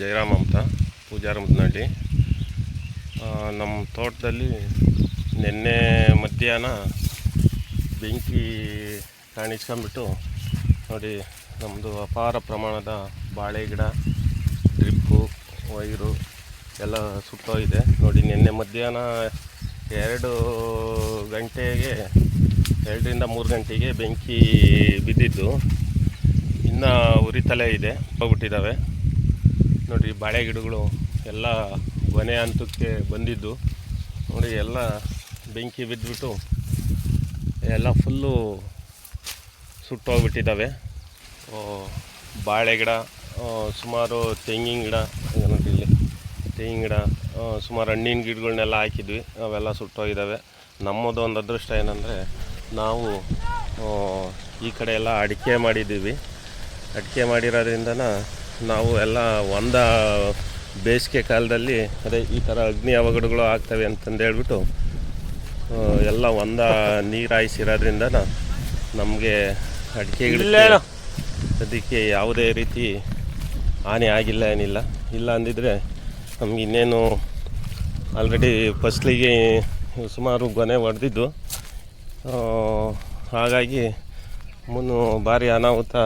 ಜಯರಾಮ್ ಅಂತ ಪೂಜಾರಮದನಹಳ್ಳಿ ನಮ್ಮ ತೋಟದಲ್ಲಿ ನಿನ್ನೆ ಮಧ್ಯಾಹ್ನ ಬೆಂಕಿ ಕಾಣಿಸ್ಕೊಂಬಿಟ್ಟು ನೋಡಿ ನಮ್ಮದು ಅಪಾರ ಪ್ರಮಾಣದ ಬಾಳೆ ಗಿಡ, ಡ್ರಿಪ್ಪು, ವೈರು ಎಲ್ಲ ಸುಟ್ಟೋಗಿದೆ. ನೋಡಿ, ನಿನ್ನೆ ಮಧ್ಯಾಹ್ನ ಎರಡು ಗಂಟೆಗೆ, ಎರಡರಿಂದ ಮೂರು ಗಂಟೆಗೆ ಬೆಂಕಿ ಬಿದ್ದಿದ್ದು. ಇನ್ನು ಉರಿತಲೇ ಇದೆ, ಹೋಗ್ಬಿಟ್ಟಿದ್ದಾವೆ. ನೋಡಿ ಬಾಳೆ ಗಿಡಗಳು ಎಲ್ಲ ಕೊನೆ ಹಂತಕ್ಕೆ ಬಂದಿದ್ದು. ನೋಡಿ, ಎಲ್ಲ ಬೆಂಕಿ ಬಿದ್ದುಬಿಟ್ಟು ಎಲ್ಲ ಫುಲ್ಲು ಸುಟ್ಟೋಗ್ಬಿಟ್ಟಿದ್ದಾವೆ. ಬಾಳೆ ಗಿಡ ಸುಮಾರು ತೆಂಗಿನ ಗಿಡ ಇಲ್ಲಿ ತೆಂಗಿನ ಗಿಡ ಸುಮಾರು ಹಣ್ಣಿನ ಗಿಡಗಳನ್ನೆಲ್ಲ ಹಾಕಿದ್ವಿ. ಅವೆಲ್ಲ ಸುಟ್ಟೋಗಿದ್ದಾವೆ. ನಮ್ಮದು ಒಂದು ಅದೃಷ್ಟ ಏನಂದರೆ, ನಾವು ಈ ಕಡೆ ಎಲ್ಲ ಅಡಿಕೆ ಮಾಡಿದ್ದೀವಿ. ಅಡಿಕೆ ಮಾಡಿರೋದ್ರಿಂದ ನಾವು ಎಲ್ಲ ಒಂದ ಬೇಸಿಗೆ ಕಾಲದಲ್ಲಿ ಅದೇ ಈ ಥರ ಅಗ್ನಿ ಅವಘಡಗಳು ಆಗ್ತವೆ ಅಂತಂದು ಹೇಳ್ಬಿಟ್ಟು ಎಲ್ಲ ಒಂದ ನೀರು ಹಾಯಿಸಿರೋದ್ರಿಂದ ನಮಗೆ ಅಡಿಕೆ ಗಿಡ ಅದಕ್ಕೆ ಯಾವುದೇ ರೀತಿ ಹಾನಿ ಆಗಿಲ್ಲ ಏನಿಲ್ಲ. ಇಲ್ಲ ಅಂದಿದ್ರೆ ನಮ್ಗೆ ಇನ್ನೇನು ಆಲ್ರೆಡಿ ಫಸ್ಲಿಗೆ ಸುಮಾರು ಗೊನೆ ಹೊಡೆದಿದ್ದು ಹಾಗಾಗಿ ಮುನ್ನು ಭಾರಿ ಅನಾಹುತ